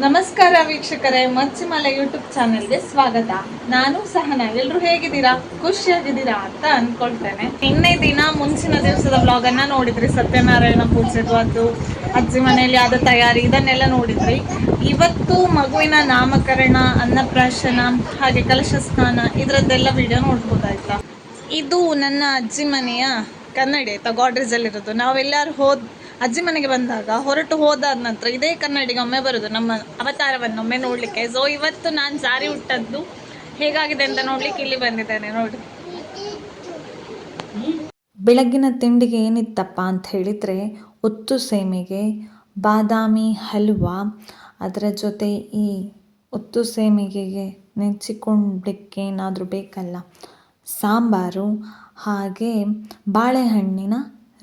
ನಮಸ್ಕಾರ ವೀಕ್ಷಕರೇ ಮಚ್ಚಿಮಲೆ ಯೂಟ್ಯೂಬ್ ಚಾನೆಲ್ಗೆ ಸ್ವಾಗತ. ನಾನು ಸಹನ. ಎಲ್ಲರೂ ಹೇಗಿದ್ದೀರಾ? ಖುಷಿಯಾಗಿದ್ದೀರಾ ಅಂತ ಅನ್ಕೊಳ್ತೇನೆ. ನಿನ್ನೆ ದಿನ ಮುಂಚಿನ ದಿವಸದ ಬ್ಲಾಗ್ ಅನ್ನ ನೋಡಿದ್ರಿ. ಸತ್ಯನಾರಾಯಣ ಪೂಜೆದು ಅದು ಅಜ್ಜಿ ಮನೆಯಲ್ಲಿ ಆದ ತಯಾರಿ, ಇದನ್ನೆಲ್ಲ ನೋಡಿದ್ರಿ. ಇವತ್ತು ಮಗುವಿನ ನಾಮಕರಣ, ಅನ್ನಪ್ರಾಶನ, ಹಾಗೆ ಕಲಶ ಸ್ನಾನ, ಇದರದ್ದೆಲ್ಲ ವಿಡಿಯೋ ನೋಡ್ಬೋದಾಯ್ತಾ ಇದು ನನ್ನ ಅಜ್ಜಿ ಮನೆಯ ಕನ್ನಡಿ ಆಯ್ತಾ ಗಾಡ್ರೇಜ್ ಅಲ್ಲಿ ಇರೋದು ನಾವೆಲ್ಲರೂ ಹೋದ್ ಅಜ್ಜಿ ಮನೆಗೆ ಬಂದಾಗ ಹೊರಟು ಹೋದಾದ ನಂತರ ಇದೇ ಕನ್ನಡಿಗೆ ಒಮ್ಮೆ ಬರೋದು, ನಮ್ಮ ಅವತಾರವನ್ನು ಒಮ್ಮೆ ನೋಡ್ಲಿಕ್ಕೆ. ಸೊ ಇವತ್ತು ನಾನು ಸಾರಿ ಉಟ್ಟದ್ದು ಹೇಗಾಗಿದೆ ಅಂತ ನೋಡ್ಲಿಕ್ಕೆ ಇಲ್ಲಿ ಬಂದಿದ್ದೇನೆ, ನೋಡಿ. ಬೆಳಗ್ಗಿನ ತಿಂಡಿಗೆ ಏನಿತ್ತಪ್ಪ ಅಂತ ಹೇಳಿದರೆ ಒತ್ತು ಸೇಮಿಗೆ ಬಾದಾಮಿ ಹಲ್ವಾ. ಅದರ ಜೊತೆ ಈ ಉತ್ತು ಸೇಮಿಗೆಗೆ ನೆಚ್ಚಿಕೊಂಡಕ್ಕೆ ಏನಾದರೂ ಬೇಕಲ್ಲ? ಸಾಂಬಾರು, ಹಾಗೆ ಬಾಳೆಹಣ್ಣಿನ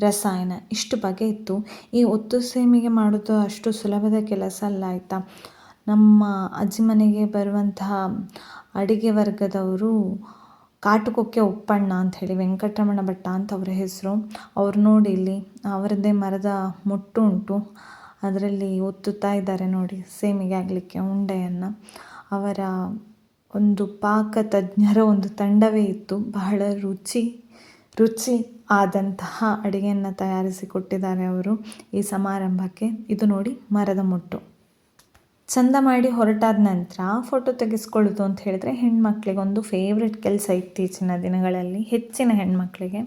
ರಸಾಯನ ಇಷ್ಟು ಬಗೆ ಇತ್ತು. ಈ ಒತ್ತು ಸೇಮಿಗೆ ಮಾಡೋದು ಅಷ್ಟು ಸುಲಭದ ಕೆಲಸ ಅಲ್ಲ ಆಯಿತಾ? ನಮ್ಮ ಅಜ್ಜಿ ಮನೆಗೆ ಬರುವಂತಹ ಅಡಿಗೆ ವರ್ಗದವರು ಕಾಟುಕೊಕ್ಕೆ ಉಪ್ಪಣ್ಣ ಹೇಳಿ, ವೆಂಕಟರಮಣ ಭಟ್ಟ ಅಂತ ಅವರ ಹೆಸರು. ಅವ್ರು ನೋಡಿ ಇಲ್ಲಿ ಅವರದ್ದೇ ಮರದ ಮುಟ್ಟು ಉಂಟು. ಅದರಲ್ಲಿ ಒತ್ತುತ್ತಾ ಇದ್ದಾರೆ ನೋಡಿ ಸೇಮಿಗೆ ಆಗಲಿಕ್ಕೆ ಉಂಡೆಯನ್ನು. ಅವರ ಒಂದು ಪಾಕ ತಜ್ಞರ ಒಂದು ತಂಡವೇ ಇತ್ತು. ಬಹಳ ರುಚಿ ರುಚಿ ಆದಂತಹ ಅಡುಗೆಯನ್ನು ತಯಾರಿಸಿ ಕೊಟ್ಟಿದ್ದಾರೆ ಅವರು ಈ ಸಮಾರಂಭಕ್ಕೆ. ಇದು ನೋಡಿ ಮರದ ಮುಟ್ಟು. ಚಂದ ಮಾಡಿ ಹೊರಟಾದ ನಂತರ ಫೋಟೋ ತೆಗೆಸ್ಕೊಳ್ಳೋದು ಅಂತ ಹೇಳಿದ್ರೆ ಹೆಣ್ಮಕ್ಳಿಗೆ ಒಂದು ಫೇವ್ರೆಟ್ ಕೆಲಸ ಇತ್ತೀಚಿನ ದಿನಗಳಲ್ಲಿ ಹೆಚ್ಚಿನ ಹೆಣ್ಮಕ್ಳಿಗೆ.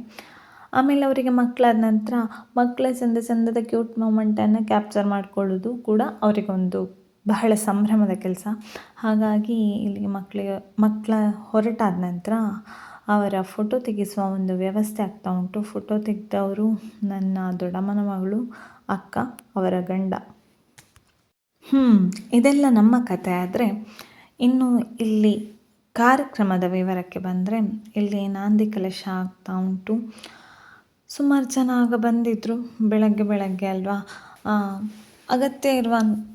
ಆಮೇಲೆ ಅವರಿಗೆ ಮಕ್ಕಳಾದ ನಂತರ ಮಕ್ಕಳ ಚಂದ ಚಂದದ ಕ್ಯೂಟ್ ಮೂಮೆಂಟನ್ನು ಕ್ಯಾಪ್ಚರ್ ಮಾಡ್ಕೊಳ್ಳೋದು ಕೂಡ ಅವರಿಗೊಂದು ಬಹಳ ಸಂಭ್ರಮದ ಕೆಲಸ. ಹಾಗಾಗಿ ಇಲ್ಲಿ ಮಕ್ಕಳಿಗೆ ಮಕ್ಕಳ ಹೊರಟಾದ ನಂತರ ಅವರ ಫೋಟೋ ತೆಗೆಸುವ ಒಂದು ವ್ಯವಸ್ಥೆ ಆಗ್ತಾ ಉಂಟು. ಫೋಟೋ ತೆಗೆದವರು ನನ್ನ ದೊಡ್ಡಮ್ಮನ ಮಗಳು, ಅಕ್ಕ, ಅವರ ಗಂಡ. ಹ್ಞೂ ಇದೆಲ್ಲ ನಮ್ಮ ಕಥೆ. ಆದರೆ ಇನ್ನು ಇಲ್ಲಿ ಕಾರ್ಯಕ್ರಮದ ವಿವರಕ್ಕೆ ಬಂದರೆ ಇಲ್ಲಿ ನಾಂದಿ ಕಲಶ ಆಗ್ತಾ ಉಂಟು. ಸುಮಾರು ಜನ ಆಗ ಬಂದಿದ್ದರು ಬೆಳಗ್ಗೆ ಬೆಳಗ್ಗೆ ಅಲ್ವಾ? ಅಗತ್ಯ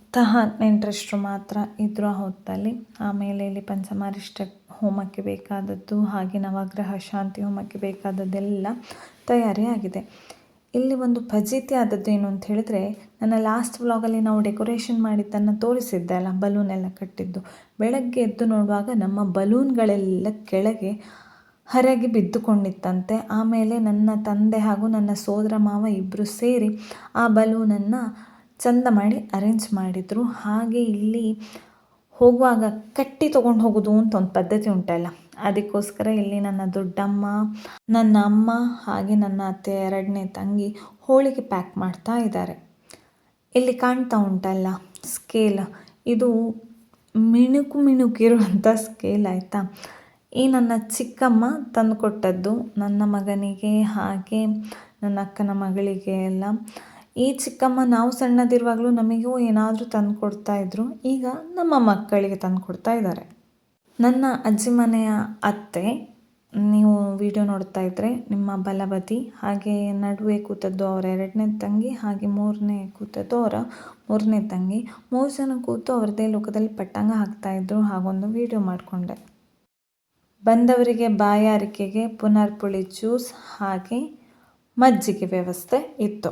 ಇರುವಂತಹ ನೆಂಟರಷ್ಟರು ಮಾತ್ರ ಇದ್ರು ಹೊತ್ತಲ್ಲಿ, ಆಮೇಲೆ ಇಲ್ಲಿ ಪಂಚಮಾರಿಷ್ಟ ಹೋಮಕ್ಕೆ ಬೇಕಾದದ್ದು, ಹಾಗೆ ನವಗ್ರಹ ಶಾಂತಿ ಹೋಮಕ್ಕೆ ಬೇಕಾದದ್ದೆಲ್ಲ ತಯಾರಿ ಆಗಿದೆ. ಇಲ್ಲಿ ಒಂದು ಫಜೀತಿ ಆದದ್ದು ಏನು ಅಂತ ಹೇಳಿದ್ರೆ, ನನ್ನ ಲಾಸ್ಟ್ ವ್ಲಾಗಲ್ಲಿ ನಾವು ಡೆಕೋರೇಷನ್ ಮಾಡಿದ್ದನ್ನು ತೋರಿಸಿದ್ದೆ ಅಲ್ಲ ಬಲೂನ್ ಎಲ್ಲ ಕಟ್ಟಿದ್ದು. ಬೆಳಗ್ಗೆ ಎದ್ದು ನೋಡುವಾಗ ನಮ್ಮ ಬಲೂನ್ಗಳೆಲ್ಲ ಕೆಳಗೆ ಹರಗಿ ಬಿದ್ದುಕೊಂಡಿತ್ತಂತೆ. ಆಮೇಲೆ ನನ್ನ ತಂದೆ ಹಾಗೂ ನನ್ನ ಸೋದರ ಮಾವ ಇಬ್ಬರು ಸೇರಿ ಆ ಬಲೂನನ್ನು ಚಂದ ಮಾಡಿ ಅರೇಂಜ್ ಮಾಡಿದರು. ಹಾಗೆ ಇಲ್ಲಿ ಹೋಗುವಾಗ ಕಟ್ಟಿ ತೊಗೊಂಡು ಹೋಗೋದು ಅಂತ ಒಂದು ಪದ್ಧತಿ ಉಂಟಲ್ಲ ಅದಕ್ಕೋಸ್ಕರ ಇಲ್ಲಿ ನನ್ನ ದೊಡ್ಡಮ್ಮ, ನನ್ನ ಅಮ್ಮ ಹಾಗೆ ನನ್ನ ಅತ್ತೆ, ಎರಡನೇ ತಂಗಿ ಹೋಳಿಗೆ ಪ್ಯಾಕ್ ಮಾಡ್ತಾ ಇದ್ದಾರೆ. ಇಲ್ಲಿ ಕಾಣ್ತಾ ಉಂಟಲ್ಲ ಸ್ಕೇಲ್ ಇದು ಮಿಣುಕು ಮಿಣುಕಿರುವಂಥ ಸ್ಕೇಲ್ ಆಯಿತಾ? ಈ ನನ್ನ ಚಿಕ್ಕಮ್ಮ ತಂದುಕೊಟ್ಟದ್ದು ನನ್ನ ಮಗನಿಗೆ ಹಾಗೆ ನನ್ನ ಅಕ್ಕನ ಮಗಳಿಗೆ ಎಲ್ಲ. ಈ ಚಿಕ್ಕಮ್ಮ ನಾವು ಸಣ್ಣದಿರುವಾಗಲೂ ನಮಗೂ ಏನಾದರೂ ತಂದು ಕೊಡ್ತಾ ಇದ್ರು. ಈಗ ನಮ್ಮ ಮಕ್ಕಳಿಗೆ ತಂದು ಕೊಡ್ತಾ ಇದ್ದಾರೆ. ನನ್ನ ಅಜ್ಜಿ ಮನೆಯ ಅತ್ತೆ, ನೀವು ವಿಡಿಯೋ ನೋಡ್ತಾ ಇದ್ದರೆ ನಿಮ್ಮ ಬಲಬದಿ, ಹಾಗೆ ನಡುವೆ ಕೂತದ್ದು ಅವರ ಎರಡನೇ ತಂಗಿ, ಹಾಗೆ ಮೂರನೇ ಕೂತದ್ದು ಅವರ ಮೂರನೇ ತಂಗಿ. ಮೂರು ಜನ ಕೂತು ಅವರದೇ ಲೋಕದಲ್ಲಿ ಪಟ್ಟಂಗ ಹಾಕ್ತಾಯಿದ್ರು ಹಾಗೊಂದು ವಿಡಿಯೋ ಮಾಡಿಕೊಂಡೆ. ಬಂದವರಿಗೆ ಬಾಯಾರಿಕೆಗೆ ಪುನರ್ಪುಳಿ ಜ್ಯೂಸ್, ಹಾಗೆ ಮಜ್ಜಿಗೆ ವ್ಯವಸ್ಥೆ ಇತ್ತು.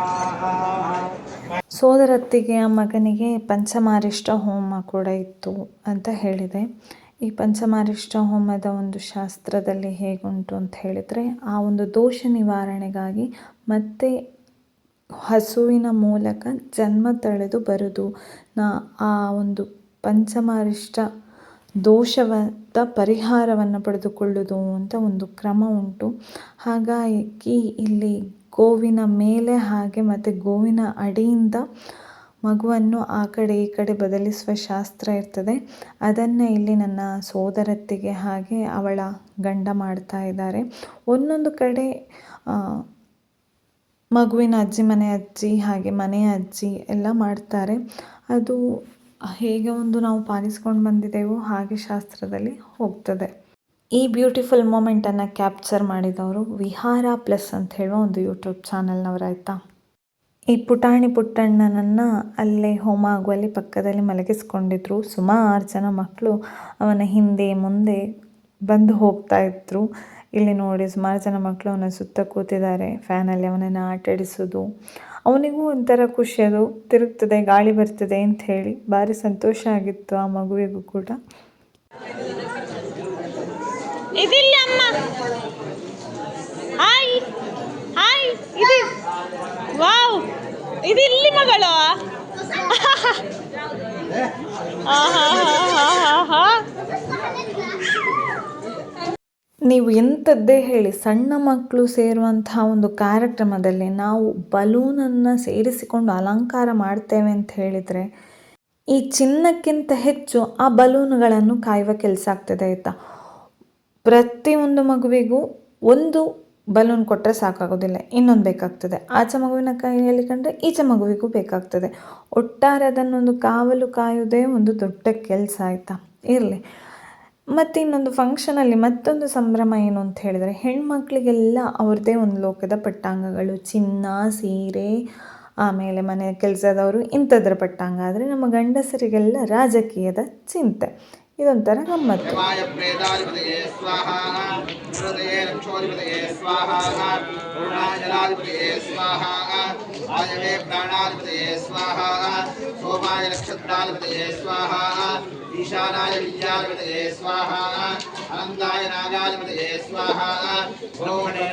ಸೋದರತ್ತಿಗೆಯ ಮಗನಿಗೆ ಪಂಚಮಾರಿಷ್ಟ ಹೋಮ ಕೂಡ ಇತ್ತು ಅಂತ ಹೇಳಿದೆ. ಈ ಪಂಚಮಾರಿಷ್ಟ ಹೋಮದ ಒಂದು ಶಾಸ್ತ್ರದಲ್ಲಿ ಹೇಗುಂಟು ಅಂತ ಹೇಳಿದರೆ, ಆ ಒಂದು ದೋಷ ನಿವಾರಣೆಗಾಗಿ ಮತ್ತೆ ಹಸುವಿನ ಮೂಲಕ ಜನ್ಮ ತಳೆದು ಬರುದು. ನಾ, ಆ ಒಂದು ಪಂಚಮಾರಿಷ್ಟ ದೋಷವಾದ ಪರಿಹಾರವನ್ನು ಪಡೆದುಕೊಳ್ಳುವುದು ಅಂತ ಒಂದು ಕ್ರಮ ಉಂಟು. ಹಾಗಾಗಿ ಇಲ್ಲಿ ಗೋವಿನ ಮೇಲೆ ಹಾಗೆ ಮತ್ತು ಗೋವಿನ ಅಡಿಯಿಂದ ಮಗುವನ್ನು ಆ ಕಡೆ ಈ ಕಡೆ ಬದಲಿಸುವ ಶಾಸ್ತ್ರ ಇರ್ತದೆ. ಅದನ್ನೇ ಇಲ್ಲಿ ನನ್ನ ಸೋದರತ್ತಿಗೆ ಹಾಗೆ ಅವಳ ಗಂಡ ಮಾಡ್ತಾ ಇದ್ದಾರೆ. ಒಂದೊಂದು ಕಡೆ ಮಗುವಿನ ಅಜ್ಜಿ, ಮನೆ ಅಜ್ಜಿ ಹಾಗೆ ಮನೆಯ ಅಜ್ಜಿ ಎಲ್ಲ ಮಾಡ್ತಾರೆ. ಅದು ಹೇಗೆ ಒಂದು ನಾವು ಪಾಲಿಸ್ಕೊಂಡು ಬಂದಿದ್ದೇವೋ ಹಾಗೆ ಶಾಸ್ತ್ರದಲ್ಲಿ ಹೋಗ್ತದೆ. ಈ ಬ್ಯೂಟಿಫುಲ್ ಮೂಮೆಂಟನ್ನು ಕ್ಯಾಪ್ಚರ್ ಮಾಡಿದವರು ವಿಹಾರ ಪ್ಲಸ್ ಅಂತ ಹೇಳುವ ಒಂದು ಯೂಟ್ಯೂಬ್ ಚಾನಲ್ನವರಾಯ್ತಾ. ಈ ಪುಟಾಣಿ ಪುಟ್ಟಣ್ಣನನ್ನು ಅಲ್ಲೇ ಹೋಮ ಆಗುವಲ್ಲಿ ಪಕ್ಕದಲ್ಲಿ ಮಲಗಿಸ್ಕೊಂಡಿದ್ರು. ಸುಮಾರು ಜನ ಮಕ್ಕಳು ಅವನ ಹಿಂದೆ ಮುಂದೆ ಬಂದು ಹೋಗ್ತಾ ಇದ್ರು. ಇಲ್ಲಿ ನೋಡಿ ಸುಮಾರು ಜನ ಮಕ್ಕಳು ಅವನ ಸುತ್ತ ಕೂತಿದ್ದಾರೆ. ಫ್ಯಾನಲ್ಲಿ ಅವನನ್ನು ಆಟಾಡಿಸೋದು. ಅವನಿಗೂ ಒಂಥರ ಖುಷಿ. ಅದು ತಿರುಗ್ತದೆ, ಗಾಳಿ ಬರ್ತದೆ ಅಂತ ಹೇಳಿ. ಭಾರಿ ಸಂತೋಷ ಆಗಿತ್ತು ಆ ಮಗುವಿಗೂ ಕೂಡ. ಇದಿಲ್ಲ ಅಮ್ಮ. ಹಾಯ್. ಹಾಯ್. ಇದು. ವಾವ್. ಇದು ಇಲ್ಲಿ ಮಗಳು? ನೀವು ಎಂಥದ್ದೇ ಹೇಳಿ ಸಣ್ಣ ಮಕ್ಕಳು ಸೇರುವಂತಹ ಒಂದು ಕಾರ್ಯಕ್ರಮದಲ್ಲಿ ನಾವು ಬಲೂನನ್ನು ಸೇರಿಸಿಕೊಂಡು ಅಲಂಕಾರ ಮಾಡ್ತೇವೆ ಅಂತ ಹೇಳಿದರೆ ಈ ಚಿನ್ನಕ್ಕಿಂತ ಹೆಚ್ಚು ಆ ಬಲೂನುಗಳನ್ನು ಕಾಯುವ ಕೆಲಸ ಆಗ್ತದೆ ಆಯಿತಾ? ಪ್ರತಿಯೊಂದು ಮಗುವಿಗೂ ಒಂದು ಬಲೂನ್ ಕೊಟ್ಟರೆ ಸಾಕಾಗೋದಿಲ್ಲ. ಇನ್ನೊಂದು ಬೇಕಾಗ್ತದೆ. ಆಚೆ ಮಗುವಿನ ಕೈಯಲ್ಲಿ ಕಂಡ್ರೆ ಈಚೆ ಮಗುವಿಗೂ ಬೇಕಾಗ್ತದೆ. ಒಟ್ಟಾರೆ ಅದನ್ನೊಂದು ಕಾವಲು ಕಾಯುವುದೇ ಒಂದು ದೊಡ್ಡ ಕೆಲಸ ಆಯಿತಾ? ಇರಲಿ. ಮತ್ತು ಇನ್ನೊಂದು ಫಂಕ್ಷನಲ್ಲಿ ಮತ್ತೊಂದು ಸಂಭ್ರಮ ಏನು ಅಂತ ಹೇಳಿದರೆ, ಹೆಣ್ಮಕ್ಳಿಗೆಲ್ಲ ಅವ್ರದ್ದೇ ಒಂದು ಲೋಕದ ಪಟ್ಟಾಂಗಗಳು, ಚಿನ್ನ, ಸೀರೆ, ಆಮೇಲೆ ಮನೆ ಕೆಲಸದವರು ಇಂಥದ್ರ ಪಟ್ಟಾಂಗ. ಆದರೆ ನಮ್ಮ ಗಂಡಸರಿಗೆಲ್ಲ ರಾಜಕೀಯದ ಚಿಂತೆ. ಇದೊಂಥರ ಗಮ್ಮತ್ತು ఆయవే ప్రాణాధిపతయే స్వాహ సోమాయ నక్షత్రాధిపతయే స్వాహ ఈశానాయ విద్యాధిపతయే స్వాహ అనంతాయ నాగాధిపతయే స్వాహ బ్రహ్మణే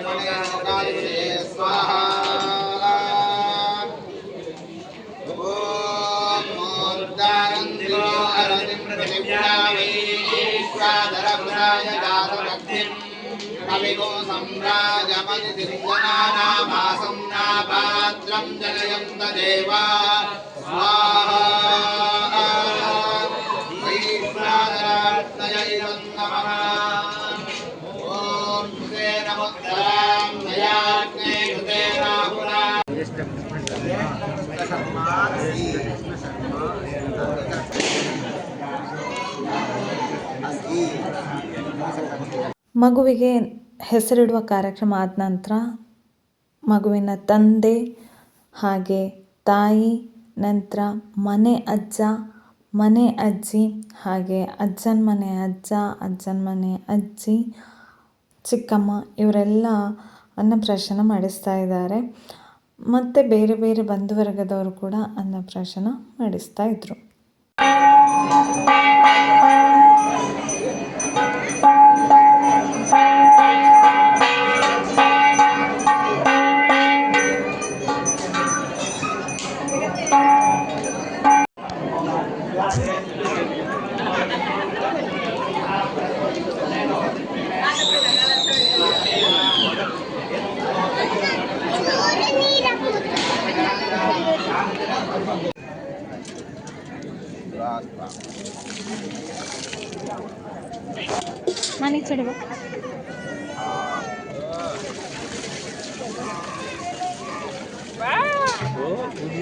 తామృగో సంరాజమతి తిరుజనానామాసం నాపాత్రం జనయంత దేవా ಮಗುವಿಗೆ ಹೆಸರಿಡುವ ಕಾರ್ಯಕ್ರಮ ಆದ ನಂತರ ಮಗುವಿನ ತಂದೆ ಹಾಗೆ ತಾಯಿ, ನಂತರ ಮನೆ ಅಜ್ಜ, ಮನೆ ಅಜ್ಜಿ ಹಾಗೆ ಅಜ್ಜನ ಮನೆ ಅಜ್ಜ, ಅಜ್ಜನ ಮನೆ ಅಜ್ಜಿ, ಚಿಕ್ಕಮ್ಮ ಇವರೆಲ್ಲ ಅನ್ನಪ್ರಾಶನ ಮಾಡಿಸ್ತಾ ಇದ್ದಾರೆ. ಮತ್ತು ಬೇರೆ ಬೇರೆ ಬಂಧುವರ್ಗದವರು ಕೂಡ ಅನ್ನಪ್ರಾಶನ ಮಾಡಿಸ್ತಾ ಇದ್ದರು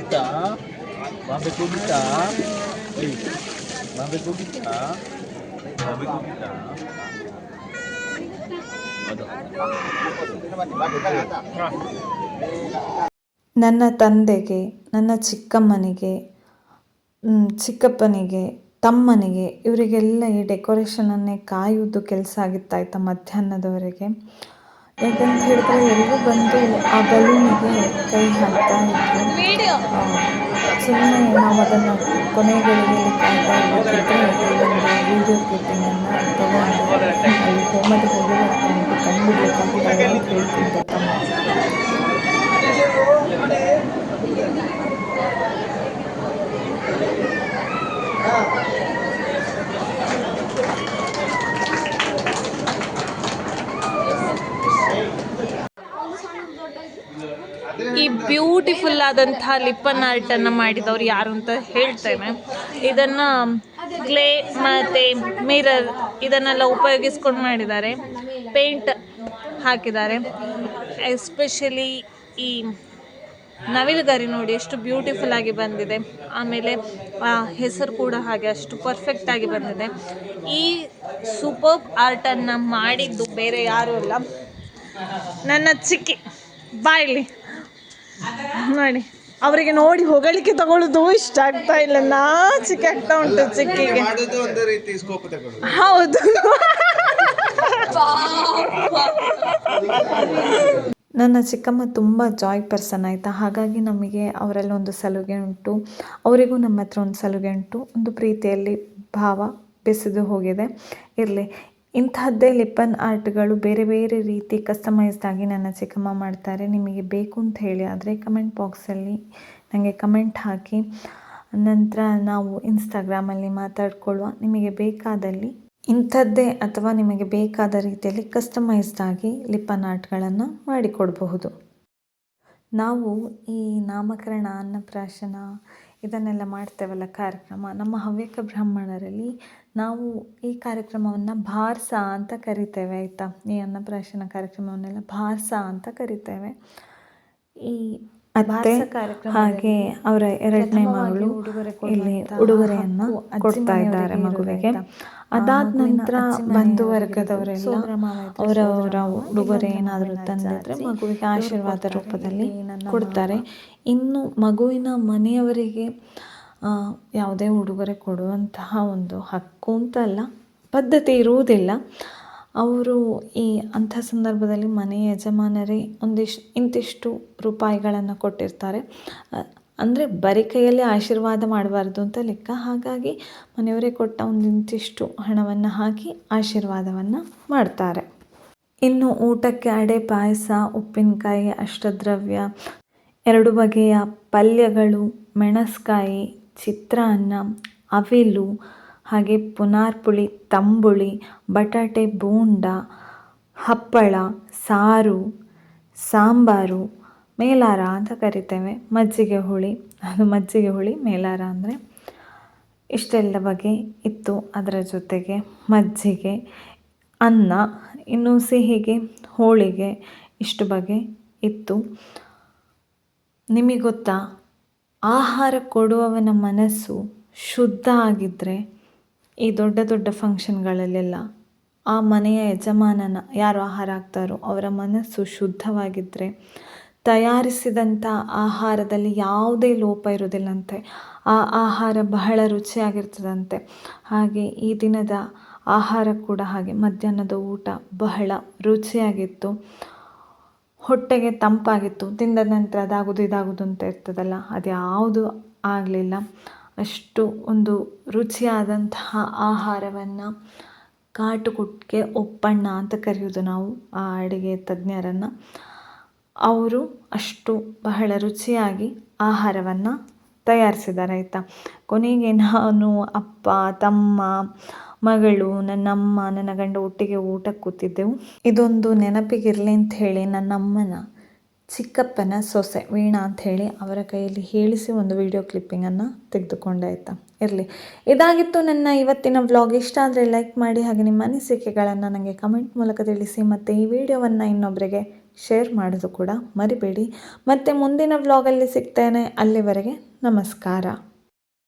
Hey, babe kudita. Babe kudita. ನನ್ನ ತಂದೆಗೆ ನನ್ನ ಚಿಕ್ಕಮ್ಮನಿಗೆ ಚಿಕ್ಕಪ್ಪನಿಗೆ ತಮ್ಮನಿಗೆ ಇವರಿಗೆಲ್ಲ ಈ ಡೆಕೋರೇಷನನ್ನೇ ಕಾಯುವುದು ಕೆಲಸ ಆಗಿತ್ತಾಯ್ತಾ ಮಧ್ಯಾಹ್ನದವರೆಗೆ ಯಾಕಂತ ಹೇಳಿದ್ರೆ ಎಲ್ಲರೂ ಬಂದು ಆ ಬಲೂನಿಗೆ ಕೈ ಹಾಕ್ತಾ ಇದ್ರು. ಸುಮ್ಮನೆ ನಾವು ಅದನ್ನು ಕೊನೆಗಳಿಗೆ ಕಾಯ್ತಾ ಇರಬೇಕಿದ್ರೆ ಒಂದು ವಿಡಿಯೋ ಕ್ಲಿಪ್ಪಿಂಗನ್ನು ತಗೊಂಡು ಅಲ್ಲಿ ಹೋಮದ ಹೋಗಿ ಉಂಟು ಹೇಳ್ತಿದ್ದೆ ತಮ್ಮ ಈ ಆದಂತಹ ಲಿಪ್ಪನ್ ಆರ್ಟನ್ನು ಮಾಡಿದವರು ಯಾರು ಅಂತ ಹೇಳ್ತೇನೆ. ಇದನ್ನು ಕ್ಲೇ ಮತ್ತು ಮಿರರ್ ಇದನ್ನೆಲ್ಲ ಉಪಯೋಗಿಸ್ಕೊಂಡು ಮಾಡಿದ್ದಾರೆ. ಪೇಂಟ್ ಹಾಕಿದ್ದಾರೆ. ಎಸ್ಪೆಷಲಿ ಈ ನವಿಲುಗರಿ ನೋಡಿ ಎಷ್ಟು ಬ್ಯೂಟಿಫುಲ್ ಆಗಿ ಬಂದಿದೆ. ಆಮೇಲೆ ಹೆಸರು ಕೂಡ ಹಾಗೆ ಅಷ್ಟು ಪರ್ಫೆಕ್ಟ್ ಆಗಿ ಬಂದಿದೆ. ಈ ಸೂಪರ್ ಆರ್ಟನ್ನು ಮಾಡಿದ್ದು ಬೇರೆ ಯಾರೂ ಅಲ್ಲ. ನನ್ನ ಚಿಕ್ಕಿ, ಬಾಯ್ಲಿ. ನೋಡಿ ಅವರಿಗೆ ನೋಡಿ ಹೊಗಳಿಕೆ ತಗೊಳ್ಳೋದು ಇಷ್ಟ ಆಗ್ತಾ ಇಲ್ಲ. ನಾಚಿಕೆ ಆಗ್ತಾ ಉಂಟು ಚಿಕ್ಕಿಗೆ. ಮಾಡುದು ಒಂದು ರೀತಿ ಸ್ಕೋಪ್ ತಗೊಳ್ಳುದು. ಹೌದು. ನನ್ನ ಚಿಕ್ಕಮ್ಮ ತುಂಬ ಜಾಯ್ ಪರ್ಸನ್ ಆಯಿತಾ. ಹಾಗಾಗಿ ನಮಗೆ ಅವರಲ್ಲಿ ಒಂದು ಸಲುಗೆ ಉಂಟು. ಅವರಿಗೂ ನಮ್ಮ ಹತ್ರ ಒಂದು ಸಲುಗೆ ಉಂಟು. ಒಂದು ಪ್ರೀತಿಯಲ್ಲಿ ಭಾವ ಬೆಸೆದು ಹೋಗಿದೆ. ಇರಲಿ. ಇಂತಹದ್ದೇ ಲಿಪ್ಪನ್ ಆರ್ಟ್ಗಳು ಬೇರೆ ಬೇರೆ ರೀತಿ ಕಸ್ಟಮೈಸ್ಡ್ ಆಗಿ ನನ್ನ ಚಿಕ್ಕಮ್ಮ ಮಾಡ್ತಾರೆ. ನಿಮಗೆ ಬೇಕು ಅಂತ ಹೇಳಿ ಆದರೆ ಕಮೆಂಟ್ ಬಾಕ್ಸಲ್ಲಿ ನನಗೆ ಕಮೆಂಟ್ ಹಾಕಿ. ನಂತರ ನಾವು ಇನ್ಸ್ಟಾಗ್ರಾಮಲ್ಲಿ ಮಾತಾಡ್ಕೊಳ್ಳುವ. ನಿಮಗೆ ಬೇಕಾದಲ್ಲಿ ಇಂಥದ್ದೇ ಅಥವಾ ನಿಮಗೆ ಬೇಕಾದ ರೀತಿಯಲ್ಲಿ ಕಸ್ಟಮೈಸ್ಡ್ ಆಗಿ ಲಿಪ್ಪನ್ ಆರ್ಟ್ಗಳನ್ನು ಮಾಡಿಕೊಡಬಹುದು. ನಾವು ಈ ನಾಮಕರಣ, ಅನ್ನಪ್ರಾಶನ ಇದನ್ನೆಲ್ಲ ಮಾಡ್ತೇವಲ್ಲ ಕಾರ್ಯಕ್ರಮ. ನಮ್ಮ ಹವ್ಯಕ ಬ್ರಾಹ್ಮಣರಲ್ಲಿ ನಾವು ಈ ಕಾರ್ಯಕ್ರಮವನ್ನು ಭಾರ್ಸ ಅಂತ ಕರಿತೇವೆ ಆಯಿತಾ? ಈ ಅನ್ನಪ್ರಾಶನ ಕಾರ್ಯಕ್ರಮವನ್ನೆಲ್ಲ ಭಾರ್ಸ ಅಂತ ಕರಿತೇವೆ. ಈ ಅತ್ತೆ ಹಾಗೆ ಅವರ ಎರಡನೇ ಮಗಳು ಇಲ್ಲಿ ಉಡುಗೊರೆಯನ್ನ ಕೊಡ್ತಾ ಇದ್ದಾರೆ ಮಗುವಿಗೆ. ಅದಾದ ನಂತರ ಬಂಧು ವರ್ಗದವರೆಲ್ಲ ಅವರವರ ಉಡುಗೊರೆ ಏನಾದರೂ ತಂದಿದ್ರೆ ಮಗುವಿಗೆ ಆಶೀರ್ವಾದ ರೂಪದಲ್ಲಿ ಕೊಡ್ತಾರೆ. ಇನ್ನು ಮಗುವಿನ ಮನೆಯವರಿಗೆ ಯಾವುದೇ ಉಡುಗೊರೆ ಕೊಡುವಂತಹ ಒಂದು ಹಕ್ಕು ಅಂತ ಅಲ್ಲ, ಪದ್ಧತಿ ಇರುವುದಿಲ್ಲ. ಅವರು ಈ ಅಂಥ ಸಂದರ್ಭದಲ್ಲಿ ಮನೆ ಯಜಮಾನರೇ ಒಂದಿಷ್ಟು ಇಂತಿಷ್ಟು ರೂಪಾಯಿಗಳನ್ನು ಕೊಟ್ಟಿರ್ತಾರೆ. ಅಂದರೆ ಬರೀ ಕೈಯಲ್ಲಿ ಆಶೀರ್ವಾದ ಮಾಡಬಾರ್ದು ಅಂತ ಲೆಕ್ಕ. ಹಾಗಾಗಿ ಮನೆಯವರೇ ಕೊಟ್ಟ ಒಂದಿಂತಿಷ್ಟು ಹಣವನ್ನು ಹಾಕಿ ಆಶೀರ್ವಾದವನ್ನು ಮಾಡ್ತಾರೆ. ಇನ್ನು ಊಟಕ್ಕೆ ಅಡೆ ಪಾಯಸ, ಉಪ್ಪಿನಕಾಯಿ, ಅಷ್ಟದ್ರವ್ಯ, ಎರಡು ಬಗೆಯ ಪಲ್ಯಗಳು, ಮೆಣಸ್ಕಾಯಿ ಚಿತ್ರಾನ್ನ, ಅವಿಲು, ಹಾಗೆ ಪುನಾರ್ಪುಳಿ, ತಂಬುಳಿ, ಬಟಾಟೆ, ಬೋಂಡ, ಹಪ್ಪಳ, ಸಾರು, ಸಾಂಬಾರು, ಮೇಲಾರ ಅಂತ ಕರಿತೇವೆ. ಮಜ್ಜಿಗೆ ಹುಳಿ, ಅದು ಮಜ್ಜಿಗೆ ಹುಳಿ, ಮೇಲಾರ ಅಂದರೆ ಇಷ್ಟೆಲ್ಲ ಬಗೆ ಇತ್ತು ಅದರ ಜೊತೆಗೆ ಮಜ್ಜಿಗೆ, ಅನ್ನ, ಇನ್ನು ಸಿಹಿಗೆ, ಹೋಳಿಗೆ ಇಷ್ಟು ಬಗೆ ಇತ್ತು. ನಿಮಗೆ ಗೊತ್ತಾ? ಆಹಾರ ಕೊಡುವವನ ಮನಸ್ಸು ಶುದ್ಧ ಆಗಿದ್ದರೆ ಈ ದೊಡ್ಡ ದೊಡ್ಡ ಫಂಕ್ಷನ್ಗಳಲ್ಲೆಲ್ಲ ಆ ಮನೆಯ ಯಜಮಾನನ ಯಾರು ಆಹಾರ ಹಾಕ್ತಾರೋ ಅವರ ಮನಸ್ಸು ಶುದ್ಧವಾಗಿದ್ದರೆ ತಯಾರಿಸಿದಂಥ ಆಹಾರದಲ್ಲಿ ಯಾವುದೇ ಲೋಪ ಇರೋದಿಲ್ಲಂತೆ ಆ ಆಹಾರ ಬಹಳ ರುಚಿಯಾಗಿರ್ತದಂತೆ. ಹಾಗೆ ಈ ದಿನದ ಆಹಾರ ಕೂಡ ಹಾಗೆ ಮಧ್ಯಾಹ್ನದ ಊಟ ಬಹಳ ರುಚಿಯಾಗಿತ್ತು. ಹೊಟ್ಟೆಗೆ ತಂಪಾಗಿತ್ತು, ತಿಂದ ನಂತರ ಅದಾಗೋದು ಇದಾಗೋದು ಅಂತ ಇರ್ತದಲ್ಲ, ಅದು ಯಾವುದು ಆಗಲಿಲ್ಲ. ಅಷ್ಟು ಒಂದು ರುಚಿಯಾದಂತಹ ಆಹಾರವನ್ನು ಕಾಟುಕುಟ್ಗೆ ಒಪ್ಪಣ್ಣ ಅಂತ ಕರೆಯೋದು ನಾವು, ಆ ಅಡುಗೆ ತಜ್ಞರನ್ನು. ಅವರು ಅಷ್ಟು ಬಹಳ ರುಚಿಯಾಗಿ ಆಹಾರವನ್ನು ತಯಾರಿಸಿದ್ದಾರೆ ಆಯಿತಾ? ಕೊನೆಗೆ ನಾನು ಅಪ್ಪ, ತಮ್ಮ ಮಗಳು, ನನ್ನಮ್ಮ, ನನ್ನ ಗಂಡ ಒಟ್ಟಿಗೆ ಊಟಕ್ಕೆ ಕೂತಿದ್ದೆವು. ಇದೊಂದು ನೆನಪಿಗಿರಲಿ ಅಂತ ಹೇಳಿ ನನ್ನಮ್ಮನ ಚಿಕ್ಕಪ್ಪನ ಸೊಸೆ ವೀಣಾ ಅಂತ ಹೇಳಿ ಅವರ ಕೈಯಲ್ಲಿ ಹೇಳಿಸಿ ಒಂದು ವಿಡಿಯೋ ಕ್ಲಿಪ್ಪಿಂಗನ್ನು ತೆಗೆದುಕೊಂಡೆ ಆಯಿತಾ? ಇರಲಿ. ಇದಾಗಿತ್ತು ನನ್ನ ಇವತ್ತಿನ ವ್ಲಾಗ್ ಇಷ್ಟ ಆದರೆ ಲೈಕ್ ಮಾಡಿ ಹಾಗೆ ನಿಮ್ಮ ಅನಿಸಿಕೆಗಳನ್ನು ನನಗೆ ಕಮೆಂಟ್ ಮೂಲಕ ತಿಳಿಸಿ. ಮತ್ತು ಈ ವಿಡಿಯೋವನ್ನು ಇನ್ನೊಬ್ಬರಿಗೆ ಶೇರ್ ಮಾಡೋದು ಕೂಡ ಮರಿಬೇಡಿ. ಮತ್ತು ಮುಂದಿನ ವ್ಲಾಗಲ್ಲಿ ಸಿಗ್ತೇನೆ. ಅಲ್ಲಿವರೆಗೆ ನಮಸ್ಕಾರ.